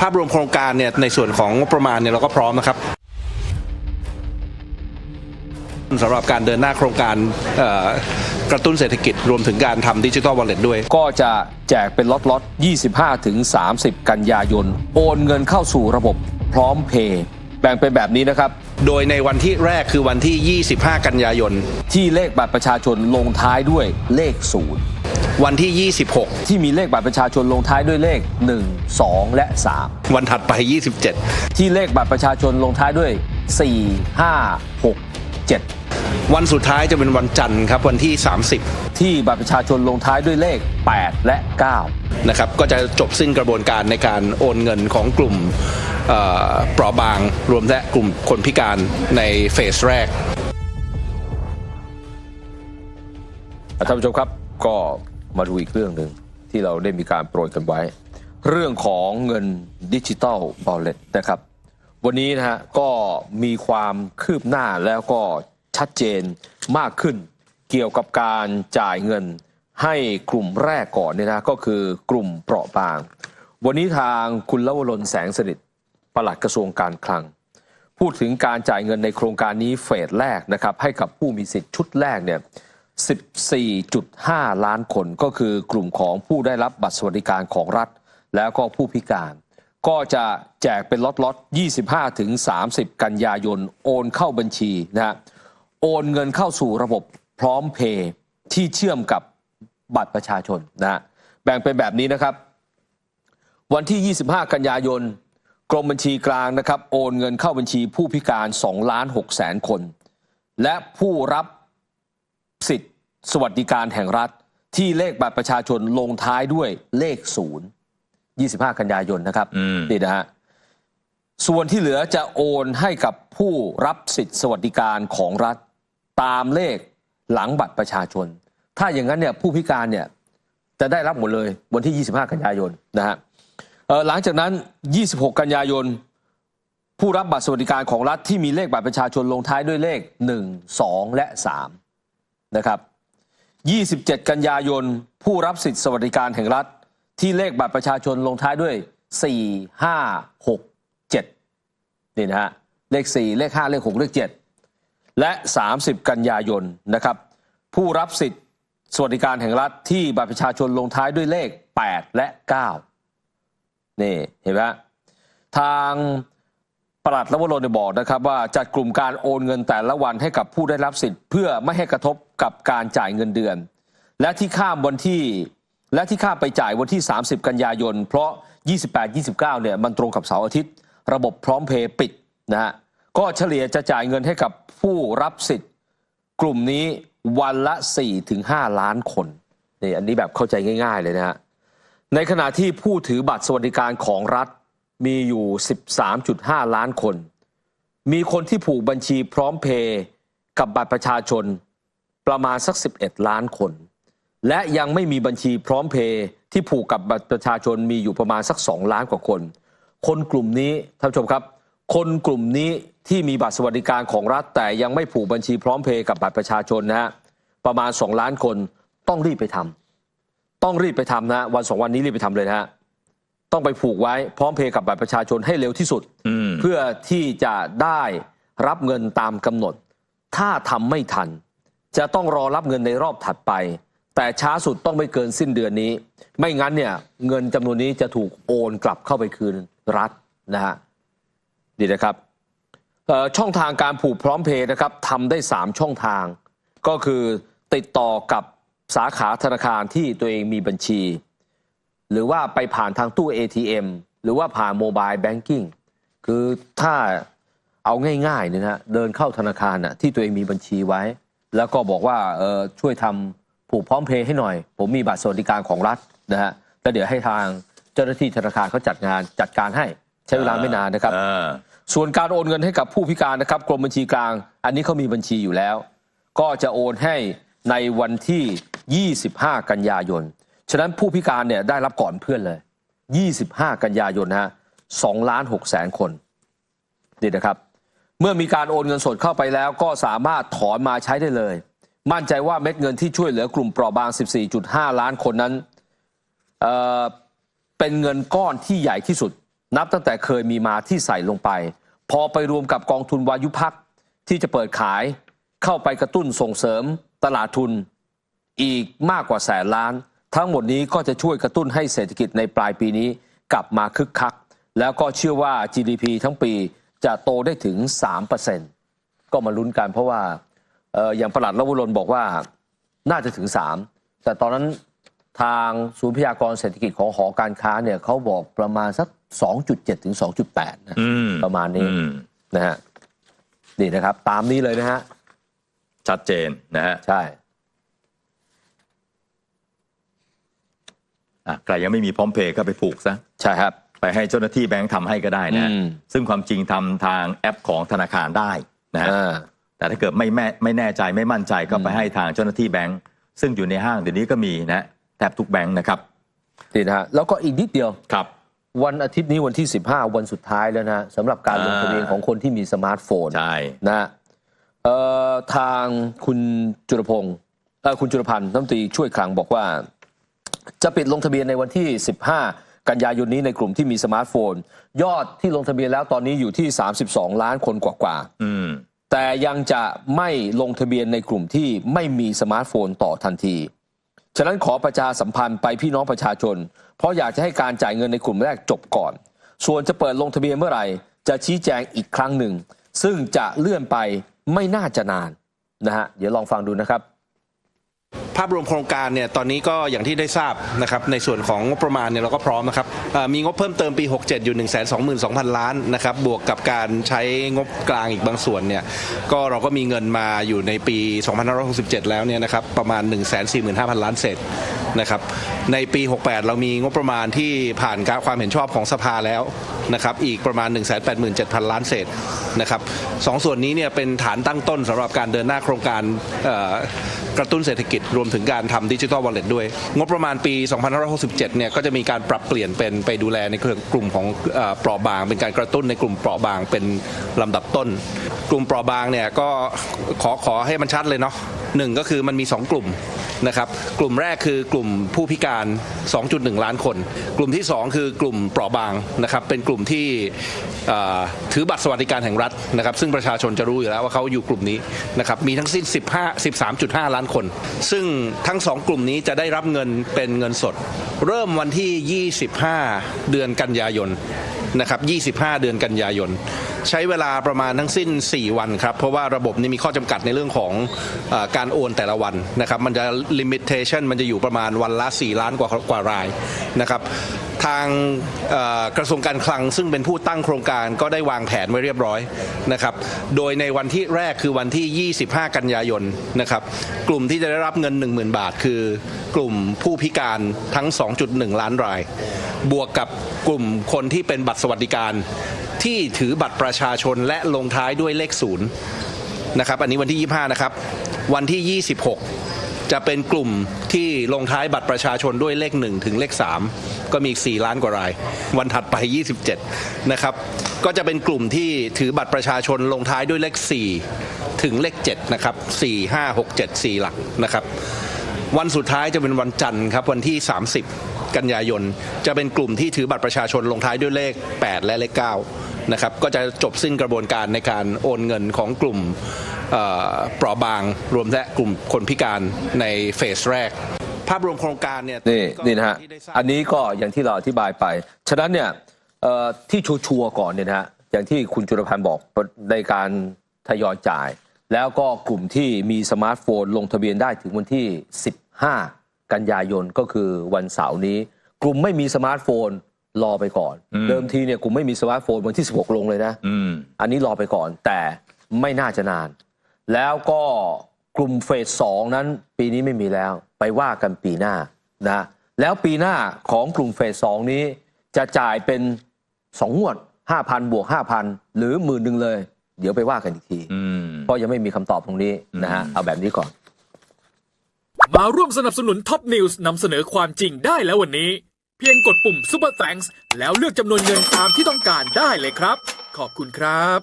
ภาพรวมโครงการเนี่ยในส่วนของงบประมาณเนี่ยเราก็พร้อมนะครับสำหรับการเดินหน้าโครงการเอ่อกระตุ้นเศรษฐกิจรวมถึงการทำดิจิทัลวอลเล็ตด้วย ก็จะแจกเป็นล็อตล็อต25 ถึง 30 กันยายน โอนเงินเข้าสู่ระบบพร้อมเพย์แบ่งเป็นแบบนี้นะครับ โดยในวันที่แรกคือวันที่ 25 กันยายน ที่เลขบัตรประชาชนลงท้ายด้วยเลข วันที่0ที่มีเลขบัตรประชาชนลงท้ายด้วยเลข 1 2 และ26วันถัดไป27 3ที่เลขบัตรประชาชนลงท้ายด้วย 4 5 6 7วันสุดท้ายจะเป็นวันจันทร์ครับวันที่ ที่บัตรประชาชนลงท้ายด้วยเลข 8 และ 9 30นะครับก็จะจบสิ้นกระบวนการในการโอนเงินของกลุ่มเอ่อเปราะบางรวมและกลุ่มคนพิการในเฟสแรก ท่านผู้ชมครับก็ มาดูอีกเรื่องหนึ่งที่เราได้มีการโปรยกันไว้ เรื่องของเงินดิจิ t a ลบอลเลตนะครับ วันนี้นะฮะก็มีความคืบหน้าแล้วก็ชัดเจนมากขึ้น เกี่ยวกับการจ่ายเงินให้กลุ่มแรกก่อนเนี่ยนะก็คือกลุ่มเปราะบาง วันนี้ทางคุณลวรนแสงสนิทปลัดกระทรวงการคลัง พูดถึงการจ่ายเงินในโครงการนี้เฟสแรกนะครับให้กับผู้มีสิทธิ์ชุดแรกเนี่ย 14.5 ล้านคนก็คือกลุ่มของผู้ได้รับบัตรสวัสดิการของรัฐ แล้วก็ผู้พิการ ก็จะแจกเป็นล็อตล็อต25 ถึง 30 กันยายน โอนเข้าบัญชีนะฮะโอนเงินเข้าสู่ระบบพร้อมเพย์ที่เชื่อมกับบัตรประชาชนนะฮะแบ่งเป็นแบบนี้นะครับ วันที่ 25 กันยายน กรมบัญชีกลางนะครับโอนเงินเข้าบัญชีผู้พิการ2ล้าน6แสนคน และผู้รับสิทธิ สวัสดิการแห่งรัฐที่เลขบัตรประชาชนลงท้ายด้วยเลขศูนย์25 กันยายนนะครับอืมนี่นะฮะส่วนที่เหลือจะโอนให้กับผู้รับสิทธิ์สวัสดิการของรัฐตามเลขหลังบัตรประชาชน ถ้าอย่างนั้นเนี่ยผู้พิการเนี่ยจะได้รับหมดเลยวันที่ 25 กันยายนนะฮะเอ่อหลังจากนั้น 26 กันยายน ผู้รับบัตรสวัสดิการของรัฐที่มีเลขบัตรประชาชนลงท้ายด้วยเลข 1 2 และ 3 นะครับ 27 กันยายน ผู้รับสิทธิสวัสดิการแห่งรัฐ ที่เลขบัตรประชาชนลงท้ายด้วย 4 5 6 7 นี่นะฮะ เลข 4 เลข 5 เลข 6 เลข 7 และ 30 กันยายนนะครับ ผู้รับสิทธิสวัสดิการแห่งรัฐที่บัตรประชาชนลงท้ายด้วยเลข 8 และ 9 นี่เห็นไหมทาง ปลัดละวรนบอกนะครับว่าจัดกลุ่มการโอนเงินแต่ละวันให้กับผู้ได้รับสิทธิ์ เพื่อไม่ให้กระทบกับการจ่ายเงินเดือน และที่ข้ามวันที่และที่ข้ามไปจ่ายวันที่ 30 กันยายน เพราะ 28 29 เนี่ยมันตรงกับเสาร์อาทิตย์ ระบบพร้อมเพย์ปิดนะฮะก็เฉลี่ยจะจ่ายเงินให้กับผู้รับสิทธิ์ กลุ่มนี้วันละ 4-5 ล้านคนนี่อันนี้แบบเข้าใจง่าย ๆ เลยนะฮะในขณะที่ผู้ถือบัตรสวัสดิการของรัฐ มีอยู่ 13.5 ล้านคน มีคนที่ผูกบัญชีพร้อมเพย์กับบัตรประชาชนประมาณสัก 11 ล้านคน และยังไม่มีบัญชีพร้อมเพย์ที่ผูกกับบัตรประชาชนมีอยู่ประมาณสัก 2 ล้านกว่าคน คนกลุ่มนี้ท่านผู้ชมครับ คนกลุ่มนี้ที่มีบัตรสวัสดิการของรัฐแต่ยังไม่ผูกบัญชีพร้อมเพย์กับบัตรประชาชนนะฮะประมาณ 2 ล้านคนต้องรีบไปทำต้องรีบไปทำนะวันสองวันนี้รีบไปทำเลยนะฮะ ต้องไปผูกไว้พร้อมเพย์กับบัตรประชาชนให้เร็วที่สุดอืมเพื่อที่จะได้รับเงินตามกำหนด ถ้าทำไม่ทัน จะต้องรอรับเงินในรอบถัดไป แต่ช้าสุดต้องไม่เกินสิ้นเดือนนี้ ไม่งั้นเนี่ยเงินจำนวนนี้จะถูกโอนกลับเข้าไปคืนรัฐนะฮะดีนะครับเอ่อช่องทางการผูกพร้อมเพย์นะครับทำได้ 3 ช่องทาง ก็คือติดต่อกับสาขาธนาคารที่ตัวเองมีบัญชี หรือว่าไปผ่านทางตู้ ATM หรือว่าผ่านโมบายแบงกิ้งคือถ้าเอาง่ายๆเนี่ยนะฮะเดินเข้าธนาคารน่ะที่ตัวเองมีบัญชีไว้ แล้วก็บอกว่าเออช่วยทำผูกพร้อมเพย์ให้หน่อย ผมมีบัตรสวัสดิการของรัฐนะฮะแล้วเดี๋ยวให้ทางเจ้าหน้าที่ธนาคารเขาจัดงานจัดการให้ใช้เวลาไม่นานนะครับอ่าส่วนการโอนเงินให้กับผู้พิการนะครับกรมบัญชีกลาง อันนี้เขามีบัญชีอยู่แล้ว ก็จะโอนให้ในวันที่ 25 กันยายน ฉะนั้นผู้พิการเนี่ยได้รับก่อนเพื่อนเลย 25 กันยายนนะฮะ2ล้าน6แสนคนนี่นะครับ เมื่อมีการโอนเงินสดเข้าไปแล้วก็สามารถถอนมาใช้ได้เลย มั่นใจว่าเม็ดเงินที่ช่วยเหลือกลุ่มเปราะบาง 14.5 ล้านคนนั้นเเป็นเงินก้อนที่ใหญ่ที่สุด นับตั้งแต่เคยมีมาที่ใส่ลงไป พอไปรวมกับกองทุนวายุพักที่จะเปิดขายเข้าไปกระตุ้นส่งเสริมตลาดทุนอีกมากกว่าแสนล้าน ทั้งหมดนี้ก็จะช่วยกระตุ้นให้เศรษฐกิจในปลายปีนี้กลับมาคึกคัก แล้วก็เชื่อว่า GDP ทั้งปีจะโตได้ถึง 3%ก็มาลุ้นกันเพราะว่าเอ่ออย่างประหลัดละวุลนบอกว่าน่าจะถึง 3 แต่ตอนนั้นทางศูนย์พยากรณ์เศรษฐกิจของหอการค้าเนี่ยเขาบอกประมาณสัก 2.7 ถึง 2.8 นะอืมประมาณนี้อืมนะฮะนี่นะครับ ตามนี้เลยนะฮะ ชัดเจนนะฮะ ใช่ อะใครยังไม่มีพร้อมเพย์ก็ไปผูกซะใช่ครับ ไปให้เจ้าหน้าที่แบงค์ทำให้ก็ได้นะฮะอืม ซึ่งความจริงทำทางแอปของธนาคารได้นะฮะ อ่า แต่ถ้าเกิดไม่แม่ไม่แน่ใจไม่มั่นใจก็ไปให้ทางเจ้าหน้าที่แบงค์ซึ่งอยู่ในห้างเดี๋ยวนี้ก็มีนะแทบทุกแบงค์นะครับ นี่นะฮะแล้วก็อีกนิดเดียว ครับ วันอาทิตย์นี้วันที่ 15 วันสุดท้ายแล้วนะฮะสำหรับการลงทะเบียนอ่า ของคนที่มีสมาร์ทโฟนใช่ นะฮะเอ่อทางคุณจุลพงศ์เอ่อคุณจุลพันธ์รัฐมนตรีช่วยคลังบอกว่า จะปิดลงทะเบียนในวันที่ 15 กันยายนนี้ในกลุ่มที่มีสมาร์ทโฟน ยอดที่ลงทะเบียนแล้วตอนนี้อยู่ที่ 32 ล้านคนกว่าๆอืมแต่ยังจะไม่ลงทะเบียนในกลุ่มที่ไม่มีสมาร์ทโฟนต่อทันที ฉะนั้นขอประชาสัมพันธ์ไปพี่น้องประชาชน เพราะอยากจะให้การจ่ายเงินในกลุ่มแรกจบก่อน ส่วนจะเปิดลงทะเบียนเมื่อไหร่ จะชี้แจงอีกครั้งหนึ่ง ซึ่งจะเลื่อนไปไม่น่าจะนานนะฮะเดี๋ยวลองฟังดูนะครับ ภาพรวมโครงการเนี่ยตอนนี้ก็อย่างที่ได้ทราบนะครับในส่วนของงบประมาณเนี่ยเราก็พร้อมนะครับมีงบเพิ่มเติมปี 67 อยู่ 1 2 2 0 0 0 ล้านนะครับบวกกับการใช้งบกลางอีกบางส่วนเนี่ยก็เราก็มีเงินมาอยู่ในปี 2567 แล้วเนี่ยนะครับประมาณ 1 4 5 0 0 0 ล้านเศษนะครับในปี 68 เรามีงบประมาณที่ผ่านการความเห็นชอบของสภาแล้ว นะครับอีกประมาณ 1 8 7 0 0 0 ล้านเศษนะครับสองส่วนนี้เนี่ยเป็นฐานตั้งต้นสำหรับการเดินหน้าโครงการกระตุ้นเศรษฐกิจรวมถึงการทำดิจิทัลวอลเล็ตด้วย งบประมาณปี 2567 เนี่ยก็จะมีการปรับเปลี่ยนเป็นไปดูแลในกลุ่มของเอ่อเปราะบาง เป็นการกระตุ้นในกลุ่มเปราะบางเป็นลำดับต้น กลุ่มเปราะบางเนี่ยก็ขอขอให้มันชัดเลยเนาะหนึ่งก็คือมันมี 2 กลุ่มนะครับกลุ่มแรกคือกลุ่มผู้พิการ 2.1 ล้านคน กลุ่มที่ 2 คือกลุ่มเปราะบางนะครับเป็นกลุ่มที่เอ่ถือบัตรสวัสดิการแห่งรัฐนะครับ ซึ่งประชาชนจะรู้อยู่แล้วว่าเขาอยู่กลุ่มนี้นะครับมีทั้งสิ้น 15 13.5 ล้านคน ซึ่งทั้ง 2 กลุ่มนี้จะได้รับเงินเป็นเงินสด เริ่มวันที่ 25 เดือนกันยายนนะครับ 25 เดือนกันยายน ใช้เวลาประมาณทั้งสิ้น 4 วันครับ เพราะว่าระบบนี้มีข้อจำกัดในเรื่องของอการโอนแต่ละวันนะครับ มันจะ limitation มันจะอยู่ประมาณวันละ 4 ล้านกว่ากว่ารายนะครับ ทางกระทรวงการคลังซึ่งเป็นผู้ตั้งโครงการก็ได้วางแผนไว้เรียบร้อยนะครับ โดยในวันที่แรกคือวันที่ 25 กันยายนนะครับกลุ่มที่จะได้รับเงิน 10,000 บาท คือกลุ่มผู้พิการทั้ง 2.1 ล้านราย บวกกับกลุ่มคนที่เป็นบัตรสวัสดิการที่ถือบัตรประชาชนและลงท้ายด้วยเลขศูนย์นะครับอันนี้วันที่ 25 นะครับ วันที่ 26 จะเป็นกลุ่มที่ลงท้ายบัตรประชาชนด้วยเลข 1 ถึงเลข 3 ก็มีอีก 4 ล้านกว่าราย วันถัดไป 27 นะครับ ก็จะเป็นกลุ่มที่ถือบัตรประชาชนลงท้ายด้วยเลข 4 ถึงเลข 7 นะครับ 4 5 6 7 4 หลักนะครับ วันสุดท้ายจะเป็นวันจันทร์ครับ วันที่ 30 กันยายน จะเป็นกลุ่มที่ถือบัตรประชาชนลงท้ายด้วยเลข 8 และเลข 9 นะครับ ก็จะจบสิ้นกระบวนการในการโอนเงินของกลุ่มเอ่อเปราะบางรวมและกลุ่มคนพิการในเฟสแรก ภาพรวมโครงการเนี่ยนี่ก็นี่นะฮะที่ได้ทราบอันนี้ก็อย่างที่เราอธิบายไป ฉะนั้นเนี่ยเอ่อที่ชัวร์ๆก่อนเนี่ยนะฮะอย่างที่คุณจุลพันธ์บอกในการทยอยจ่าย แล้วก็กลุ่มที่มีสมาร์ทโฟนลงทะเบียนได้ถึงวันที่ 15 กันยายนก็คือวันเสาร์นี้ กลุ่มไม่มีสมาร์ทโฟนรอไปก่อนอืมเดิมทีเนี่ยกลุ่มไม่มีสมาร์ทโฟนวันที่ 16 ลงเลยนะอืมอันนี้รอไปก่อนแต่ไม่น่าจะนาน แล้วก็ กลุ่มเฟสสองนั้นปีนี้ไม่มีแล้วไปว่ากันปีหน้านะแล้วปีหน้าของกลุ่มเฟสสองนี้จะจ่ายเป็นสองงวด5,000บวก5,000หรือหมื่นหนึ่งเลย เดี๋ยวไปว่ากันอีกทีอืมเพราะยังไม่มีคำตอบตรงนี้นะฮะอืมเอาแบบนี้ก่อน มาร่วมสนับสนุนท็อปนิวส์นำเสนอความจริงได้แล้ววันนี้ เพียงกดปุ่ม Super Thanks แล้วเลือกจำนวนเงินตามที่ต้องการได้เลยครับ ขอบคุณครับ